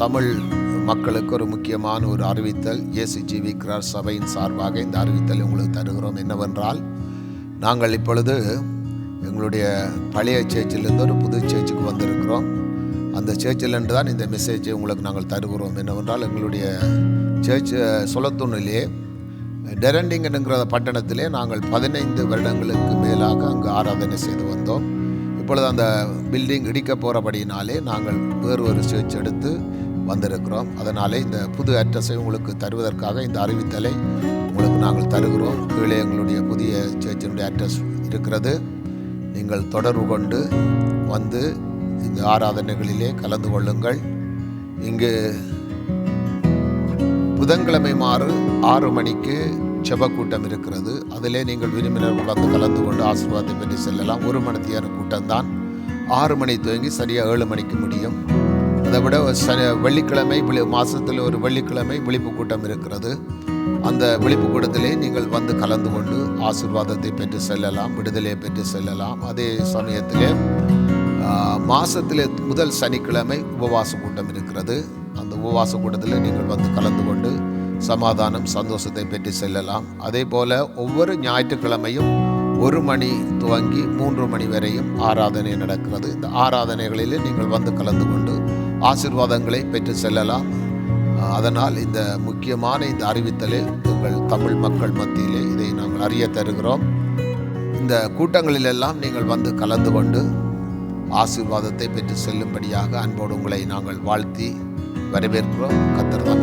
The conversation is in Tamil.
தமிழ் மக்களுக்கு ஒரு முக்கியமான ஒரு அறிவித்தல். இயேசு ஜீவிக்கிறார் சபையின் சார்பாக இந்த அறிவித்தலை உங்களுக்கு தருகிறோம். என்னவென்றால் நாங்கள் இப்பொழுது எங்களுடைய பழைய சேர்ச்சிலிருந்து ஒரு புது சேர்ச்சுக்கு வந்திருக்கிறோம். அந்த சேர்ச்சிலிருந்து தான் இந்த மெசேஜை உங்களுக்கு நாங்கள் தருகிறோம். என்னவென்றால் எங்களுடைய சேர்ச் சொலத்தூணிலே டெரண்டிங் என்கிற பட்டணத்திலே நாங்கள் பதினைந்து வருடங்களுக்கு மேலாக அங்கு ஆராதனை செய்து வந்தோம். இப்பொழுது அந்த பில்டிங் இடிக்க போகிறபடினாலே நாங்கள் வேறு ஒரு சேர்ச் எடுத்து வந்திருக்கிறோம். அதனாலே இந்த புது அட்ரஸை உங்களுக்கு தருவதற்காக இந்த அறிவித்தலை உங்களுக்கு நாங்கள் தருகிறோம். கீழே எங்களுடைய புதிய சேர்ச்சினுடைய அட்ரஸ் இருக்கிறது. நீங்கள் தொடர்பு கொண்டு வந்து இந்த ஆராதனைகளிலே கலந்து கொள்ளுங்கள். இங்கு புதன்கிழமை மாறு ஆறு மணிக்கு செப கூட்டம் இருக்கிறது. அதிலே நீங்கள் விரும்பினர் வந்து கலந்து கொண்டு ஆசீர்வாதத்தை பெற்று செல்லலாம். ஒரு மணித்தியான கூட்டம்தான். ஆறு மணி துவங்கி சரியாக ஏழு மணிக்கு முடியும். அதை விட ச வெள்ளிக்கிழமை விழி மாதத்தில் ஒரு வெள்ளிக்கிழமை விழிப்பு கூட்டம் இருக்கிறது. அந்த விழிப்பு கூட்டத்திலே நீங்கள் வந்து கலந்து கொண்டு ஆசீர்வாதத்தை பெற்று செல்லலாம் விடுதலையை பெற்று செல்லலாம். அதே சமயத்திலே மாதத்திலே முதல் சனிக்கிழமை உபவாச கூட்டம் இருக்கிறது. அந்த உபவாச கூட்டத்தில் நீங்கள் வந்து கலந்து கொண்டு சமாதானம் சந்தோஷத்தை பெற்று செல்லலாம். அதே போல் ஒவ்வொரு ஞாயிற்றுக்கிழமையும் ஒரு மணி துவங்கி மூன்று மணி வரையும் ஆராதனை நடக்கிறது. இந்த ஆராதனைகளில் நீங்கள் வந்து கலந்து கொண்டு ஆசிர்வாதங்களை பெற்று செல்லலாம். அதனால் இந்த முக்கியமான இந்த அறிவித்தலை உங்கள் தமிழ் மக்கள் மத்தியிலே இதை நாங்கள் அறிய தருகிறோம். இந்த கூட்டங்களிலெல்லாம் நீங்கள் வந்து கலந்து கொண்டு ஆசீர்வாதத்தை பெற்று செல்லும்படியாக அன்போடு உங்களை நாங்கள் வாழ்த்தி வரவேற்கிறோம். கத்தர் தான்